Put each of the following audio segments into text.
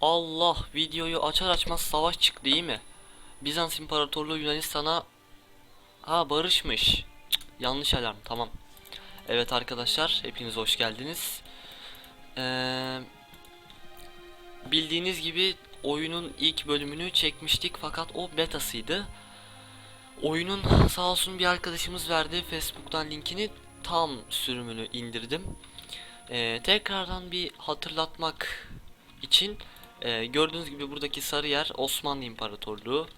Allah videoyu açar açmaz savaş çıktı değil mi? Bizans İmparatorluğu Yunanistan'a ha barışmış. Cık, yanlış alarm tamam. Evet arkadaşlar hepiniz hoş geldiniz. Ee, bildiğiniz gibi oyunun ilk bölümünü çekmiştik fakat o betasıydı. Oyunun sağ olsun bir arkadaşımız verdi Facebook'tan linkini tam sürümünü indirdim. Ee, tekrardan bir hatırlatmak için e, gördüğünüz gibi buradaki sarı yer Osmanlı İmparatorluğu.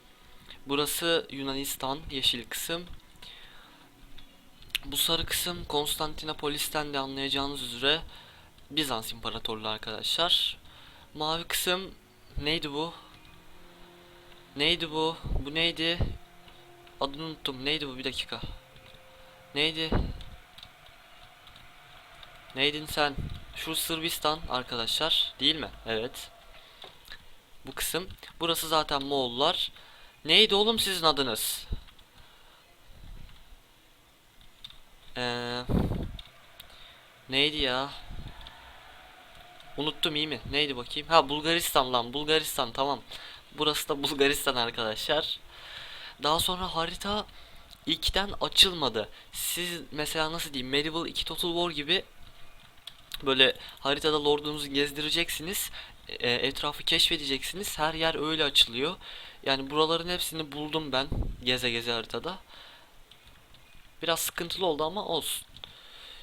Burası Yunanistan yeşil kısım. Bu sarı kısım Konstantinopolis'ten de anlayacağınız üzere Bizans İmparatorluğu arkadaşlar. Mavi kısım neydi bu? Neydi bu? Bu neydi? Adını unuttum. Neydi bu? Bir dakika. Neydi? Neydin sen? Şu Sırbistan arkadaşlar değil mi? Evet. Bu kısım. Burası zaten Moğollar. Neydi oğlum sizin adınız? Ee, neydi ya? Unuttum iyi mi? Neydi bakayım? Ha Bulgaristan lan. Bulgaristan tamam. Burası da Bulgaristan arkadaşlar. Daha sonra harita ilkten açılmadı. Siz mesela nasıl diyeyim Medieval 2 Total War gibi böyle haritada lordunuzu gezdireceksiniz. E, etrafı keşfedeceksiniz. Her yer öyle açılıyor. Yani buraların hepsini buldum ben geze geze haritada. Biraz sıkıntılı oldu ama olsun.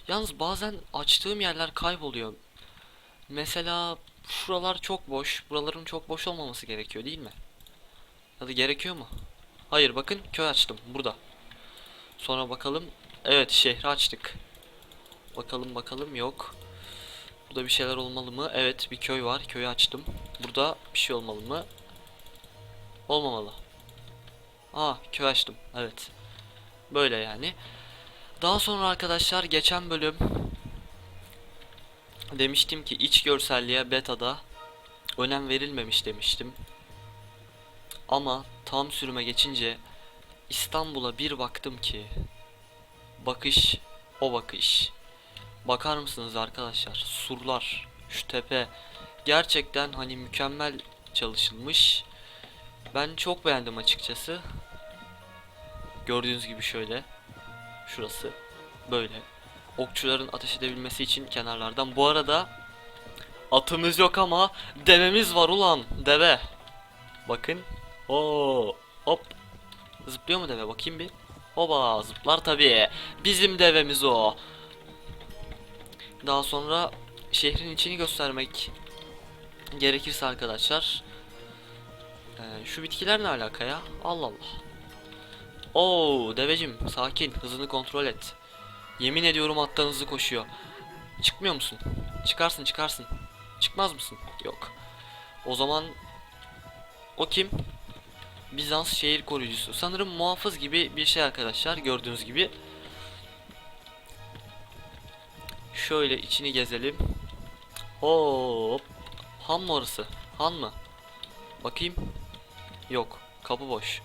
Yalnız bazen açtığım yerler kayboluyor. Mesela şuralar çok boş. Buraların çok boş olmaması gerekiyor değil mi? Ya da gerekiyor mu? Hayır bakın köy açtım burada. Sonra bakalım. Evet şehri açtık. Bakalım bakalım yok. Burada bir şeyler olmalı mı? Evet bir köy var. Köyü açtım. Burada bir şey olmalı mı? Olmamalı. Aa köy açtım. Evet. Böyle yani. Daha sonra arkadaşlar geçen bölüm demiştim ki iç görselliğe beta'da önem verilmemiş demiştim. Ama tam sürüme geçince İstanbul'a bir baktım ki bakış o bakış. Bakar mısınız arkadaşlar? Surlar, şu tepe gerçekten hani mükemmel çalışılmış. Ben çok beğendim açıkçası. Gördüğünüz gibi şöyle. Şurası böyle. Okçuların ateş edebilmesi için kenarlardan. Bu arada atımız yok ama devemiz var ulan. Deve. Bakın. Oo, hop. Zıplıyor mu deve? Bakayım bir. Oba zıplar tabii. Bizim devemiz o. Daha sonra şehrin içini göstermek gerekirse arkadaşlar. Ee, şu bitkiler ne alaka ya? Allah Allah. Oo devecim sakin hızını kontrol et. Yemin ediyorum attan hızlı koşuyor. Çıkmıyor musun? Çıkarsın çıkarsın. Çıkmaz mısın? Yok. O zaman o kim? Bizans şehir koruyucusu. Sanırım muhafız gibi bir şey arkadaşlar gördüğünüz gibi. Şöyle içini gezelim. Hop. Han mı orası? Han mı? Bakayım. Yok. Kapı boş.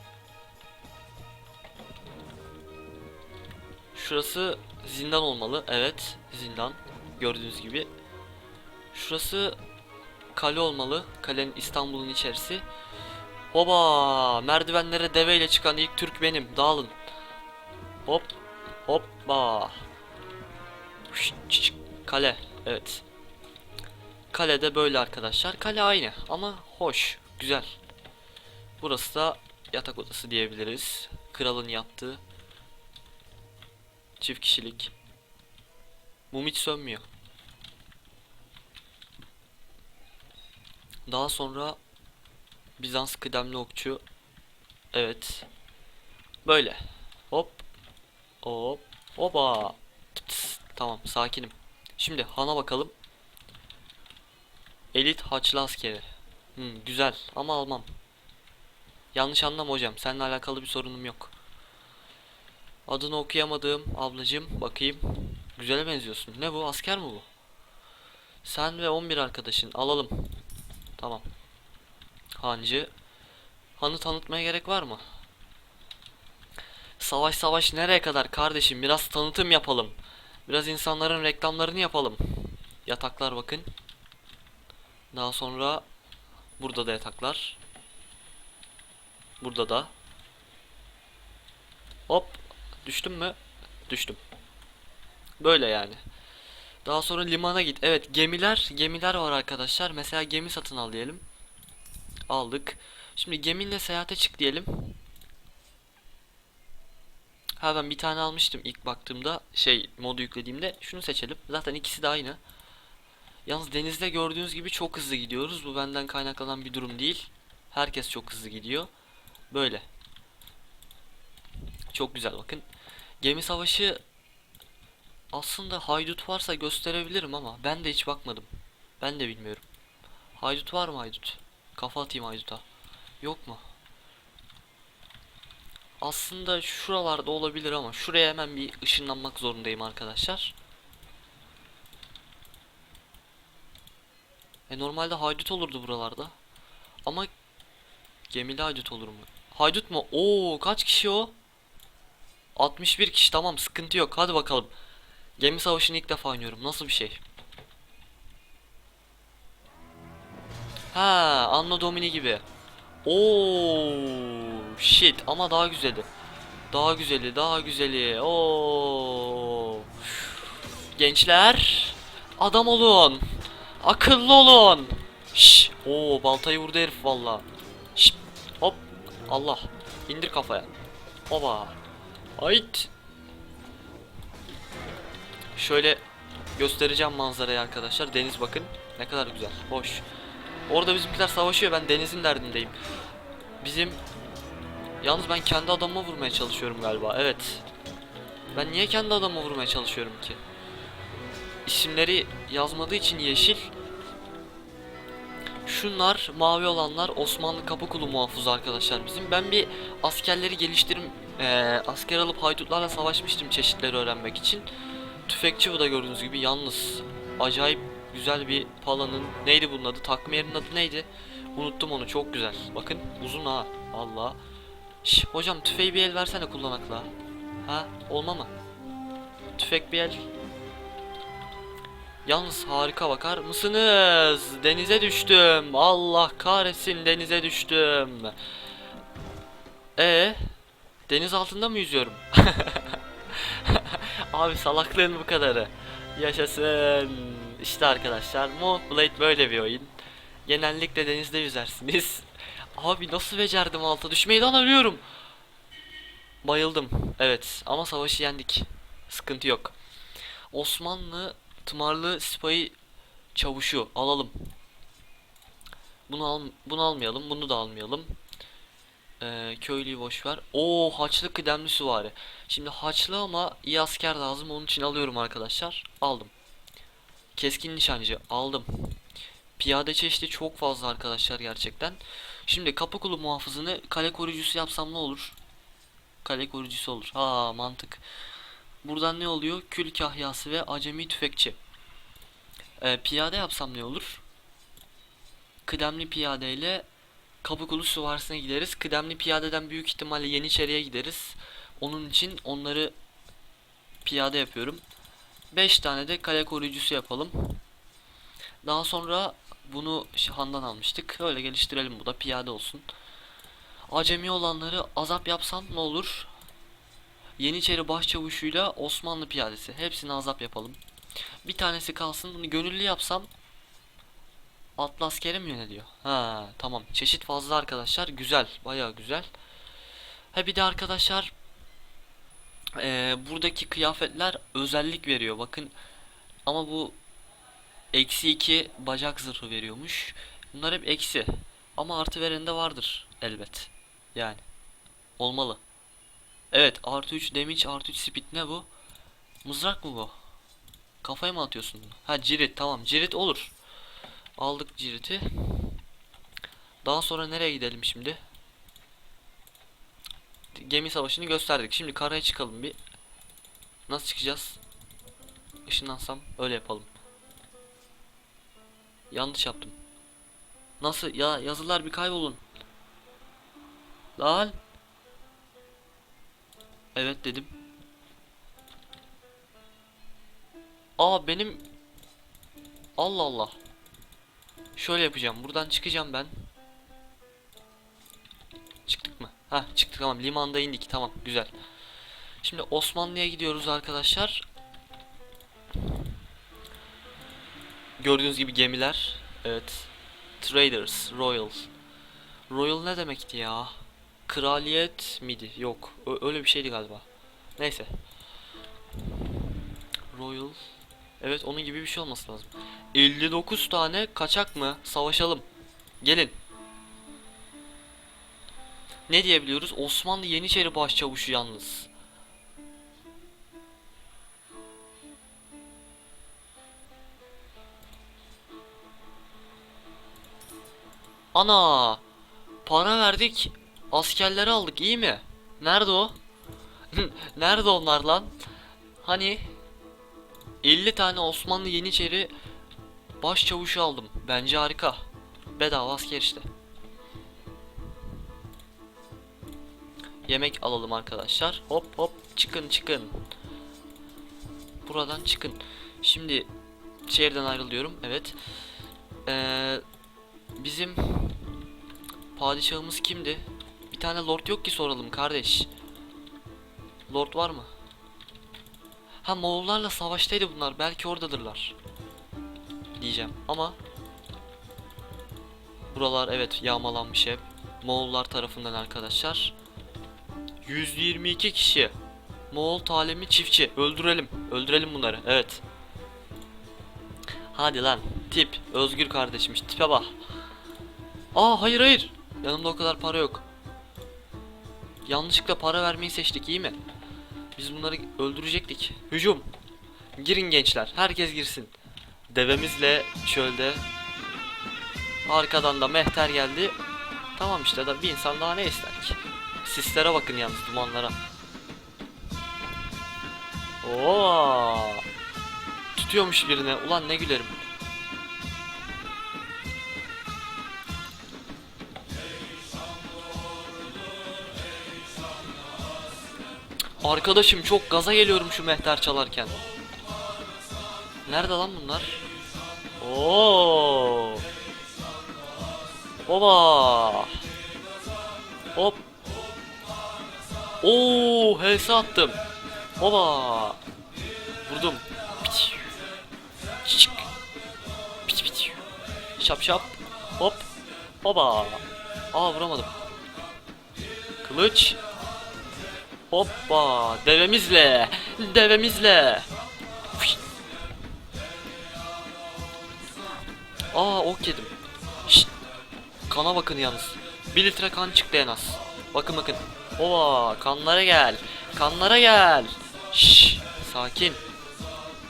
Şurası zindan olmalı. Evet. Zindan. Gördüğünüz gibi. Şurası kale olmalı. Kalenin İstanbul'un içerisi. Hoba! Merdivenlere deveyle çıkan ilk Türk benim. Dağılın. Hop. Hoppa. Kale. Evet. Kalede böyle arkadaşlar. Kale aynı ama hoş. Güzel. Burası da yatak odası diyebiliriz. Kralın yattığı. Çift kişilik. Mum hiç sönmüyor. Daha sonra Bizans kıdemli okçu. Evet. Böyle. Hop. Hop. Oba. Tıps. Tamam sakinim. Şimdi Han'a bakalım. Elit Haçlı askeri. Hmm, güzel ama almam. Yanlış anlama hocam. Seninle alakalı bir sorunum yok. Adını okuyamadığım ablacığım bakayım. Güzele benziyorsun. Ne bu? Asker mi bu? Sen ve 11 arkadaşın alalım. Tamam. Hancı. Hanı tanıtmaya gerek var mı? Savaş savaş nereye kadar kardeşim? Biraz tanıtım yapalım. Biraz insanların reklamlarını yapalım. Yataklar bakın. Daha sonra Burada da yataklar. Burada da. Hop. Düştüm mü? Düştüm. Böyle yani. Daha sonra limana git. Evet gemiler gemiler var arkadaşlar. Mesela gemi satın al diyelim. Aldık. Şimdi gemiyle seyahate çık diyelim. Ha ben bir tane almıştım ilk baktığımda şey modu yüklediğimde. Şunu seçelim. Zaten ikisi de aynı. Yalnız denizde gördüğünüz gibi çok hızlı gidiyoruz. Bu benden kaynaklanan bir durum değil. Herkes çok hızlı gidiyor. Böyle. Çok güzel bakın. Gemi savaşı aslında haydut varsa gösterebilirim ama ben de hiç bakmadım. Ben de bilmiyorum. Haydut var mı haydut? Kafa atayım hayduta. Yok mu? Aslında şuralarda olabilir ama şuraya hemen bir ışınlanmak zorundayım arkadaşlar. E normalde haydut olurdu buralarda. Ama gemili haydut olur mu? Haydut mu? Oo kaç kişi o? 61 kişi tamam sıkıntı yok. Hadi bakalım. Gemi savaşını ilk defa oynuyorum. Nasıl bir şey? Ha, Anno Domini gibi. Oo, shit ama daha güzeli. Daha güzeli, daha güzeli. Oo. Gençler, adam olun. Akıllı olun. Şş, oo baltayı vurdu herif valla. Şş, hop. Allah. İndir kafaya. Oba. Ait. Şöyle göstereceğim manzarayı arkadaşlar. Deniz bakın. Ne kadar güzel. Hoş. Orada bizimkiler savaşıyor. Ben denizin derdindeyim. Bizim Yalnız ben kendi adamıma vurmaya çalışıyorum galiba. Evet. Ben niye kendi adamıma vurmaya çalışıyorum ki? İsimleri yazmadığı için yeşil. Şunlar mavi olanlar Osmanlı Kapıkulu muhafızı arkadaşlar bizim. Ben bir askerleri geliştirim eee, asker alıp haydutlarla savaşmıştım çeşitleri öğrenmek için. Tüfekçi bu da gördüğünüz gibi yalnız acayip güzel bir palanın neydi bunun adı? Takma yerinin adı neydi? Unuttum onu çok güzel. Bakın uzun ha. Allah. Şş, hocam tüfeği bir el versene kullanakla. Ha olma mı? Tüfek bir el. Yalnız harika bakar mısınız? Denize düştüm. Allah kahretsin denize düştüm. E deniz altında mı yüzüyorum? Abi salaklığın bu kadarı. Yaşasın. İşte arkadaşlar Moonblade böyle bir oyun. Genellikle denizde yüzersiniz. Abi nasıl becerdim alta düşmeyi lan ölüyorum. Bayıldım. Evet ama savaşı yendik. Sıkıntı yok. Osmanlı tımarlı sipahi çavuşu alalım. Bunu al bunu almayalım. Bunu da almayalım. Ee, köylüyü boş ver. Oo haçlı kıdemli süvari. Şimdi haçlı ama iyi asker lazım. Onun için alıyorum arkadaşlar. Aldım. Keskin nişancı aldım. Piyade çeşidi çok fazla arkadaşlar gerçekten. Şimdi Kapıkulu muhafızını kale koruyucusu yapsam ne olur? Kale koruyucusu olur. Ha mantık. Buradan ne oluyor? Kül kahyası ve acemi tüfekçi. Ee, piyade yapsam ne olur? Kıdemli piyade ile Kapıkulu süvarisine gideriz. Kıdemli piyadeden büyük ihtimalle Yeniçeri'ye gideriz. Onun için onları piyade yapıyorum. 5 tane de kale koruyucusu yapalım. Daha sonra bunu Şahan'dan almıştık. Öyle geliştirelim bu da piyade olsun. Acemi olanları azap yapsam ne olur? Yeniçeri başçavuşuyla Osmanlı piyadesi. Hepsini azap yapalım. Bir tanesi kalsın. Bunu gönüllü yapsam atlı askere mi yöneliyor? Ha tamam. Çeşit fazla arkadaşlar. Güzel. Bayağı güzel. Ha bir de arkadaşlar eee, buradaki kıyafetler özellik veriyor. Bakın ama bu eksi 2 bacak zırhı veriyormuş. Bunlar hep eksi. Ama artı veren de vardır elbet. Yani. Olmalı. Evet artı 3 damage artı 3 speed ne bu? Mızrak mı bu? Kafaya mı atıyorsun bunu? Ha cirit tamam cirit olur. Aldık ciriti. Daha sonra nereye gidelim şimdi? Gemi savaşını gösterdik. Şimdi karaya çıkalım bir. Nasıl çıkacağız? Işınlansam öyle yapalım. Yanlış yaptım. Nasıl? Ya yazılar bir kaybolun. Lan. Evet dedim. Aa benim Allah Allah. Şöyle yapacağım. Buradan çıkacağım ben. Çıktık mı? Ha çıktık tamam. Limanda indik. Tamam güzel. Şimdi Osmanlı'ya gidiyoruz arkadaşlar. Gördüğünüz gibi gemiler. Evet. Traders, Royals. Royal ne demekti ya? Kraliyet miydi? Yok. Ö- öyle bir şeydi galiba. Neyse. Royal. Evet onun gibi bir şey olması lazım. 59 tane kaçak mı? Savaşalım. Gelin. Ne diyebiliyoruz? Osmanlı Yeniçeri Başçavuşu yalnız. Ana! Para verdik. Askerleri aldık iyi mi? Nerede o? Nerede onlar lan? Hani 50 tane Osmanlı Yeniçeri başçavuşu aldım. Bence harika. Bedava asker işte. Yemek alalım arkadaşlar. Hop hop çıkın çıkın. Buradan çıkın. Şimdi şehirden ayrılıyorum. Evet. Ee, bizim padişahımız kimdi? Bir tane lord yok ki soralım kardeş. Lord var mı? Ha Moğollarla savaştaydı bunlar. Belki oradadırlar. Diyeceğim ama buralar evet yağmalanmış hep. Moğollar tarafından arkadaşlar. 122 kişi. Moğol talimi çiftçi. Öldürelim. Öldürelim bunları. Evet. Hadi lan. Tip. Özgür kardeşmiş. Tipe bak. Aa hayır hayır. Yanımda o kadar para yok. Yanlışlıkla para vermeyi seçtik iyi mi? Biz bunları öldürecektik. Hücum. Girin gençler. Herkes girsin. Devemizle çölde. Arkadan da mehter geldi. Tamam işte da bir insan daha ne ister ki? Sislere bakın yalnız dumanlara. Oo! Tutuyormuş birine. Ulan ne gülerim. Arkadaşım çok gaza geliyorum şu mehter çalarken. Nerede lan bunlar? Oo! Oba! Hop! Oo, HS attım. Oba! Vurdum. Piç. Çık. Piç piç. Şap şap. Hop. Oba! Aa vuramadım. Kılıç. Hoppa! Devemizle! Devemizle! Fış. Aa ok yedim. Şşt. Kana bakın yalnız. 1 litre kan çıktı en az. Bakın bakın. Ova kanlara gel. Kanlara gel. Şşş. Sakin.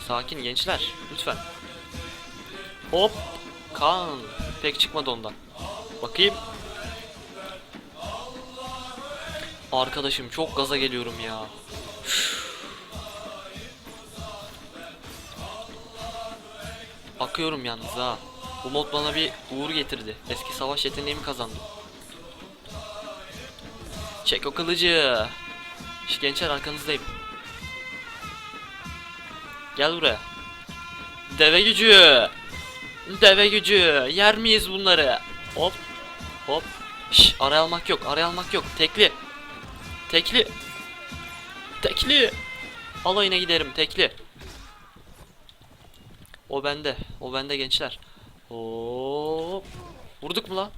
Sakin gençler. Lütfen. Hop. Kan. Pek çıkmadı ondan. Bakayım. Arkadaşım çok gaza geliyorum ya. Üf. Akıyorum yalnız ha. Bu mod bana bir uğur getirdi. Eski savaş yeteneğimi kazandım. Çek o kılıcı. Şş, gençler arkanızdayım. Gel buraya. Deve gücü. Deve gücü. Yer miyiz bunları? Hop. Hop. Şş, araya almak yok. Araya almak yok. Tekli. Tekli. Tekli. Alayına giderim tekli. O bende. O bende gençler. Hop. Vurduk mu lan?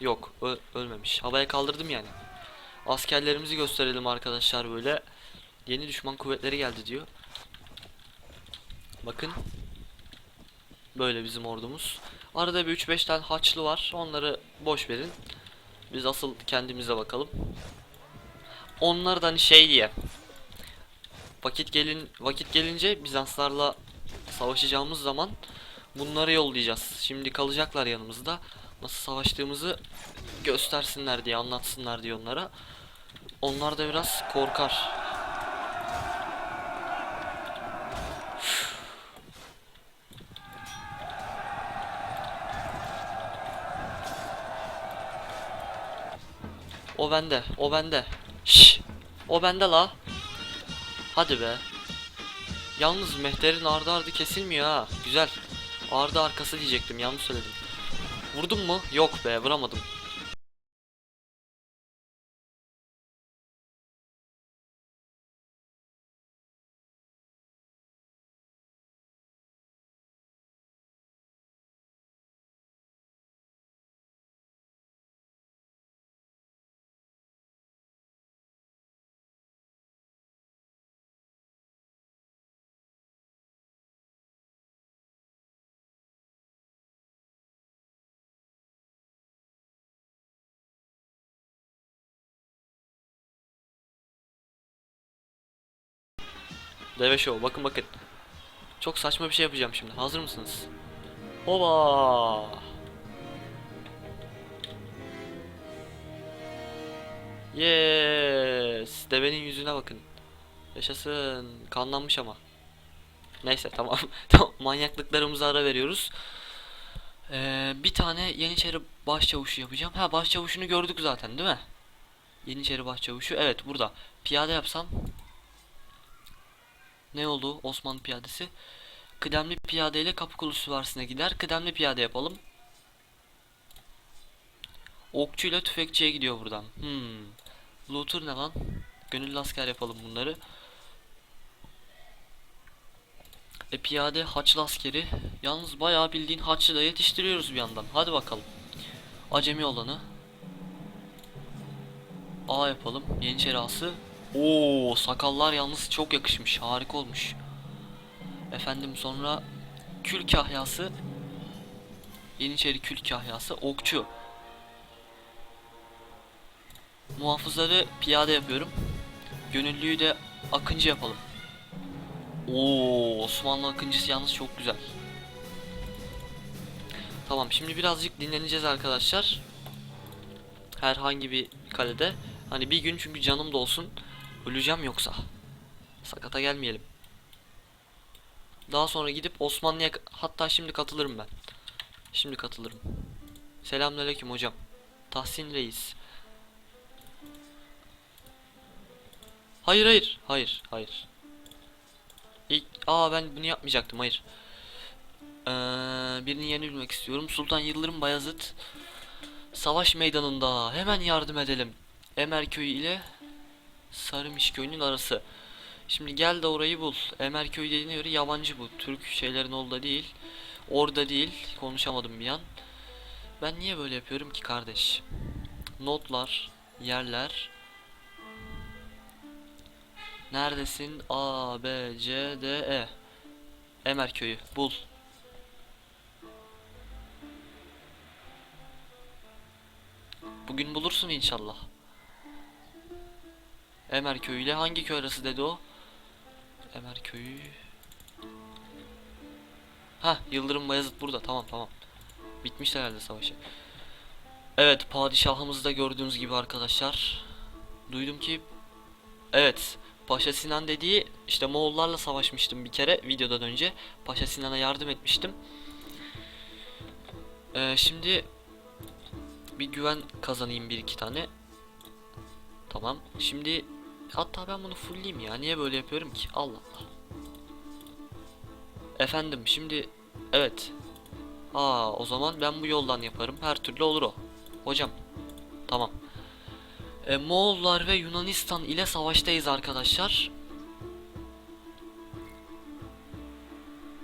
Yok. ölmemiş. Havaya kaldırdım yani. Askerlerimizi gösterelim arkadaşlar böyle. Yeni düşman kuvvetleri geldi diyor. Bakın. Böyle bizim ordumuz. Arada bir 3-5 tane haçlı var. Onları boş verin. Biz asıl kendimize bakalım. Onlar da hani şey diye. Vakit gelin vakit gelince Bizanslarla savaşacağımız zaman bunları yollayacağız. Şimdi kalacaklar yanımızda. Nasıl savaştığımızı göstersinler diye, anlatsınlar diye onlara. Onlar da biraz korkar. O bende, o bende. O bende la. Hadi be. Yalnız mehterin ardı ardı kesilmiyor ha. Güzel. Ardı arkası diyecektim, yanlış söyledim. Vurdum mu? Yok be, vuramadım. Deve show bakın bakın. Çok saçma bir şey yapacağım şimdi. Hazır mısınız? Oba! Yes! Devenin yüzüne bakın. Yaşasın. Kanlanmış ama. Neyse tamam. tamam manyaklıklarımıza ara veriyoruz. Ee, bir tane Yeniçeri başçavuşu yapacağım. Ha başçavuşunu gördük zaten değil mi? Yeniçeri başçavuşu. Evet burada. Piyade yapsam. Ne oldu Osmanlı piyadesi? Kıdemli piyade ile Kapıkulu süvarisine gider. Kıdemli piyade yapalım. Okçu ile tüfekçiye gidiyor buradan. Hmm. Looter ne lan? Gönüllü asker yapalım bunları. E piyade Haçlı askeri. Yalnız bayağı bildiğin Haçlı da yetiştiriyoruz bir yandan. Hadi bakalım. Acemi olanı. A yapalım. Yeniçeri A'sı. Oo, sakallar yalnız çok yakışmış. Harika olmuş. Efendim sonra kül kahyası. Yeniçeri kül kahyası. Okçu. Muhafızları piyade yapıyorum. Gönüllüyü de akıncı yapalım. Oo, Osmanlı akıncısı yalnız çok güzel. Tamam şimdi birazcık dinleneceğiz arkadaşlar. Herhangi bir kalede. Hani bir gün çünkü canım da olsun. Öleceğim yoksa. Sakata gelmeyelim. Daha sonra gidip Osmanlı'ya hatta şimdi katılırım ben. Şimdi katılırım. Selamünaleyküm hocam. Tahsin Reis. Hayır hayır. Hayır hayır. İlk aa ben bunu yapmayacaktım hayır. Ee, birinin yerini bilmek istiyorum. Sultan Yıldırım Bayezid savaş meydanında hemen yardım edelim. Emer köyü ile Sarımış köyünün arası. Şimdi gel de orayı bul. Emer köyü dediğine göre yabancı bu. Türk şeylerin orada değil. Orada değil. Konuşamadım bir an. Ben niye böyle yapıyorum ki kardeş? Notlar, yerler. Neredesin? A, B, C, D, E. Emer köyü. Bul. Bugün bulursun inşallah. Emer köyü ile hangi köy arası dedi o? Emer köyü. Ha, Yıldırım Bayezid burada. Tamam tamam. Bitmiş herhalde savaşı. Evet, padişahımızı da gördüğünüz gibi arkadaşlar. Duydum ki Evet, Paşa Sinan dediği işte Moğollarla savaşmıştım bir kere videodan önce. Paşa Sinan'a yardım etmiştim. Ee, şimdi bir güven kazanayım bir iki tane. Tamam. Şimdi hatta ben bunu fullleyeyim ya. Niye böyle yapıyorum ki? Allah Allah. Efendim şimdi evet. Aa o zaman ben bu yoldan yaparım. Her türlü olur o. Hocam. Tamam. E, Moğollar ve Yunanistan ile savaştayız arkadaşlar.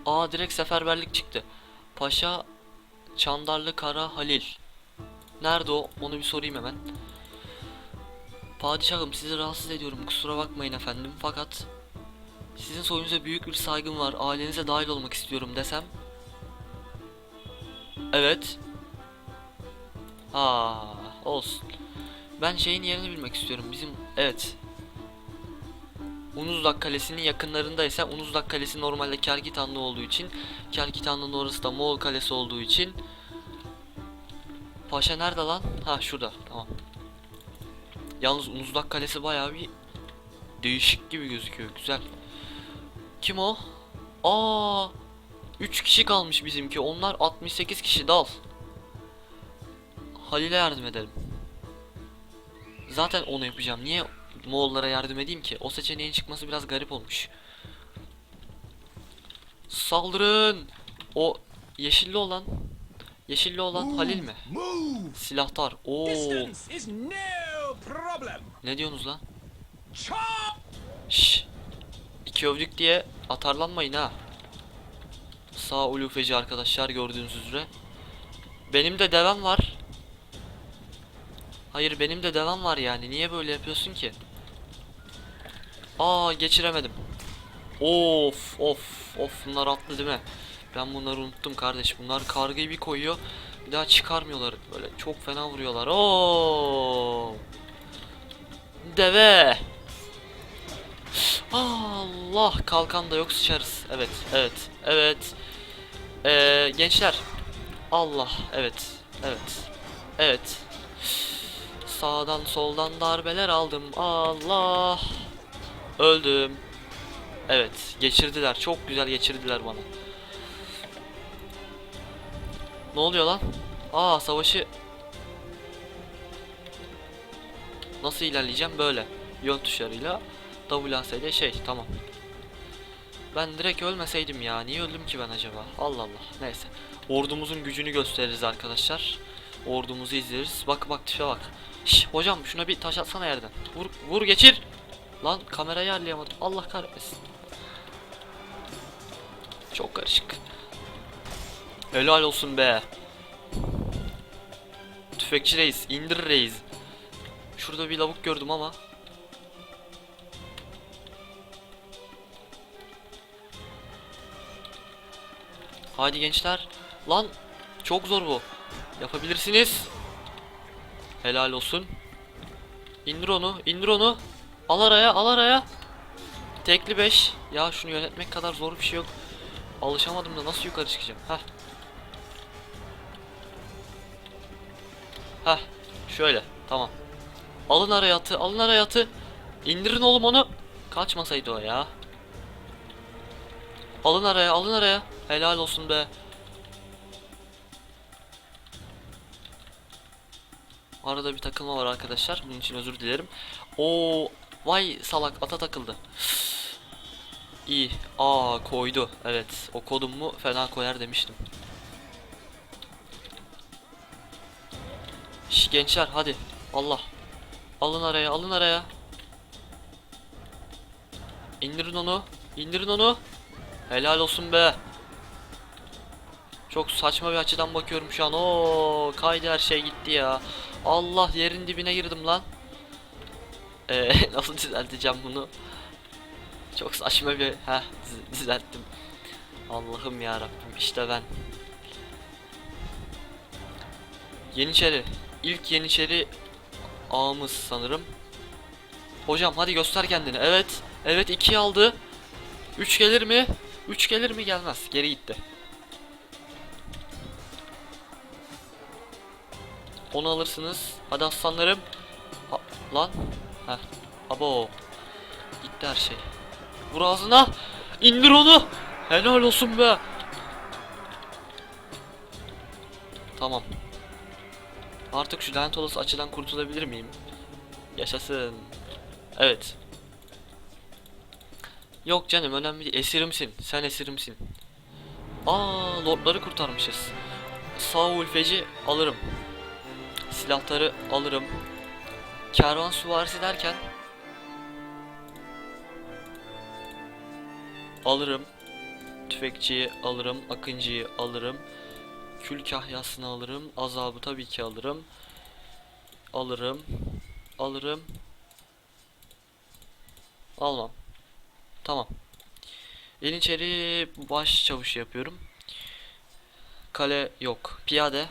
Aa direkt seferberlik çıktı. Paşa Çandarlı Kara Halil. Nerede o? Onu bir sorayım hemen. Padişahım sizi rahatsız ediyorum kusura bakmayın efendim. Fakat sizin soyunuza büyük bir saygım var ailenize dahil olmak istiyorum desem? Evet. Aa olsun. Ben şeyin yerini bilmek istiyorum bizim evet. Unuzdak Kalesi'nin yakınlarındaysa Unuzdak Kalesi normalde Kerkitanlı olduğu için Kerkitanlı'nın orası da Moğol Kalesi olduğu için. Paşa nerede lan? Ha şurada tamam Yalnız Unuzdak Kalesi bayağı bir değişik gibi gözüküyor. Güzel. Kim o? Aa! 3 kişi kalmış bizimki. Onlar 68 kişi dal. Halil'e yardım edelim. Zaten onu yapacağım. Niye Moğollara yardım edeyim ki? O seçeneğin çıkması biraz garip olmuş. Saldırın! O yeşilli olan Yeşilli olan Halil mi? Silahtar. Oo. Ne diyorsunuz lan? Chop! Şş. İki övdük diye atarlanmayın ha. Sağ ulufeci arkadaşlar gördüğünüz üzere. Benim de devam var. Hayır benim de devam var yani. Niye böyle yapıyorsun ki? Aa geçiremedim. Of of of bunlar atlı değil mi? Ben bunları unuttum kardeş. Bunlar kargayı bir koyuyor. Bir daha çıkarmıyorlar. Böyle çok fena vuruyorlar. Oo! Deve. Allah kalkan da yok sıçarız. Evet, evet, evet. Ee, gençler. Allah, evet, evet, evet. Sağdan soldan darbeler aldım. Allah. Öldüm. Evet, geçirdiler. Çok güzel geçirdiler bana. Ne oluyor lan? Aa, savaşı Nasıl ilerleyeceğim? Böyle. Yön tuşlarıyla WASD şey tamam. Ben direkt ölmeseydim ya. Niye öldüm ki ben acaba? Allah Allah. Neyse. Ordumuzun gücünü gösteririz arkadaşlar. Ordumuzu izleriz. Bak bak tipe bak. Şş, hocam şuna bir taş atsana yerden. Vur vur geçir. Lan kamerayı ayarlayamadım. Allah kahretmesin. Çok karışık. Helal olsun be. Tüfekçi reis, indir reis. Şurada bir lavuk gördüm ama. Hadi gençler. Lan çok zor bu. Yapabilirsiniz. Helal olsun. İndir onu, indir onu. Al araya, al araya. Tekli 5. Ya şunu yönetmek kadar zor bir şey yok. Alışamadım da nasıl yukarı çıkacağım? Heh. Heh. Şöyle. Tamam. Alın araya atı, alın araya atı. İndirin oğlum onu. Kaçmasaydı o ya. Alın araya, alın araya. Helal olsun be. Arada bir takılma var arkadaşlar. Bunun için özür dilerim. Oo, vay salak ata takıldı. İyi. Aa koydu. Evet. O kodumu fena koyar demiştim. Şş, gençler hadi. Allah. Alın araya, alın araya. İndirin onu. indirin onu. Helal olsun be. Çok saçma bir açıdan bakıyorum şu an. Oo, kaydı her şey gitti ya. Allah yerin dibine girdim lan. Ee, nasıl düzelteceğim bunu? Çok saçma bir düz- düzelttim. Allah'ım ya Rabbim işte ben. Yeniçeri. İlk Yeniçeri ağımız sanırım. Hocam hadi göster kendini. Evet. Evet 2 aldı. 3 gelir mi? 3 gelir mi? Gelmez. Geri gitti. Onu alırsınız. Hadi aslanlarım. Ha, lan. Heh. Abo. Gitti her şey. Vur ağzına. İndir onu. Helal olsun be. Tamam. Artık şu lanet olası açıdan kurtulabilir miyim? Yaşasın. Evet. Yok canım önemli değil. Esirimsin. Sen esirimsin. Aa lordları kurtarmışız. Sağ feci alırım. Silahları alırım. Kervan süvarisi derken alırım. Tüfekçiyi alırım. Akıncıyı alırım. Kül kahyasını alırım. Azabı tabii ki alırım. Alırım. Alırım. Almam. Tamam. Yeniçeri baş çavuşu yapıyorum. Kale yok. Piyade.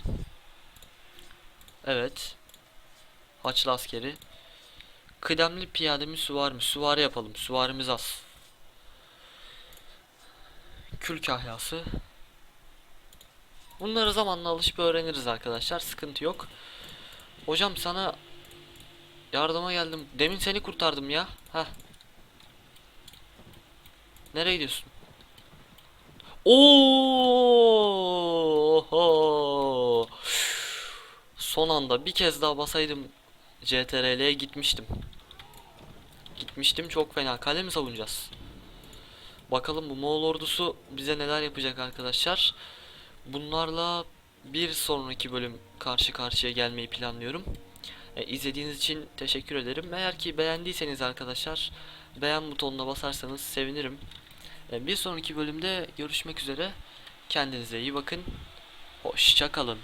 Evet. Haçlı askeri. Kıdemli piyade mi süvari mi? Süvari yapalım. Süvarimiz az. Kül kahyası. Bunları zamanla alışıp öğreniriz arkadaşlar. Sıkıntı yok. Hocam sana yardıma geldim. Demin seni kurtardım ya. Heh. Nereye gidiyorsun? Oo! Son anda bir kez daha basaydım CTRL'ye gitmiştim. Gitmiştim çok fena. Kale mi savunacağız? Bakalım bu Moğol ordusu bize neler yapacak arkadaşlar. Bunlarla bir sonraki bölüm karşı karşıya gelmeyi planlıyorum. E, izlediğiniz için teşekkür ederim. Eğer ki beğendiyseniz arkadaşlar beğen butonuna basarsanız sevinirim. E, bir sonraki bölümde görüşmek üzere. Kendinize iyi bakın. Hoşça kalın.